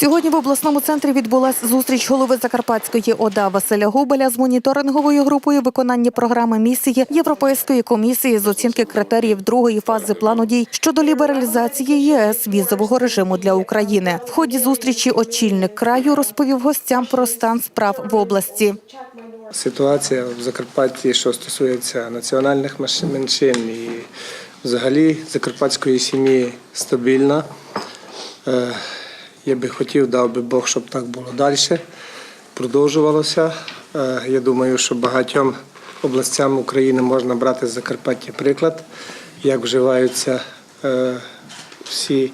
Сьогодні в обласному центрі відбулася зустріч голови Закарпатської ОДА Василя Губеля з моніторинговою групою виконання програми місії Європейської комісії з оцінки критеріїв другої фази плану дій щодо лібералізації ЄС візового режиму для України. В ході зустрічі очільник краю розповів гостям про стан справ в області. Ситуація в Закарпатті, що стосується національних меншин і взагалі закарпатської сім'ї стабільна. Я би хотів, дав би Бог, щоб так було далі, продовжувалося. Е, Я думаю, що багатьом областям України можна брати з Закарпаття приклад, як вживаються е, всі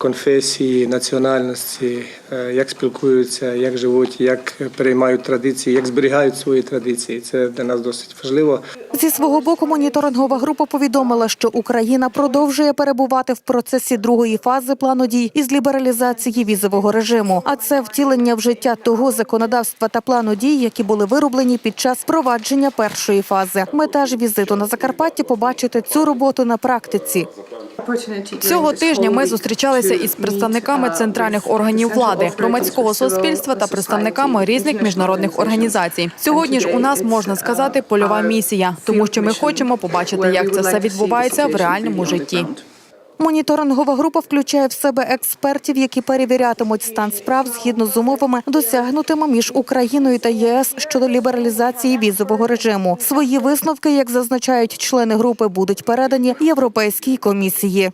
конфесії, національності, е, як спілкуються, як живуть, як переймають традиції, як зберігають свої традиції. Це для нас досить важливо. Зі свого боку, моніторингова група повідомила, що Україна продовжує перебувати в процесі другої фази плану дій із лібералізації візового режиму. А це втілення в життя того законодавства та плану дій, які були вироблені під час впровадження першої фази. Мета ж візиту на Закарпатті побачити цю роботу на практиці. Цього тижня ми зустрічалися із представниками центральних органів влади, громадського суспільства та представниками різних міжнародних організацій. Сьогодні ж у нас можна сказати польова місія, тому що ми хочемо побачити, як це все відбувається в реальному житті. Моніторингова група включає в себе експертів, які перевірятимуть стан справ згідно з умовами, досягнутими між Україною та ЄС щодо лібералізації візового режиму. Свої висновки, як зазначають члени групи, будуть передані Європейській комісії.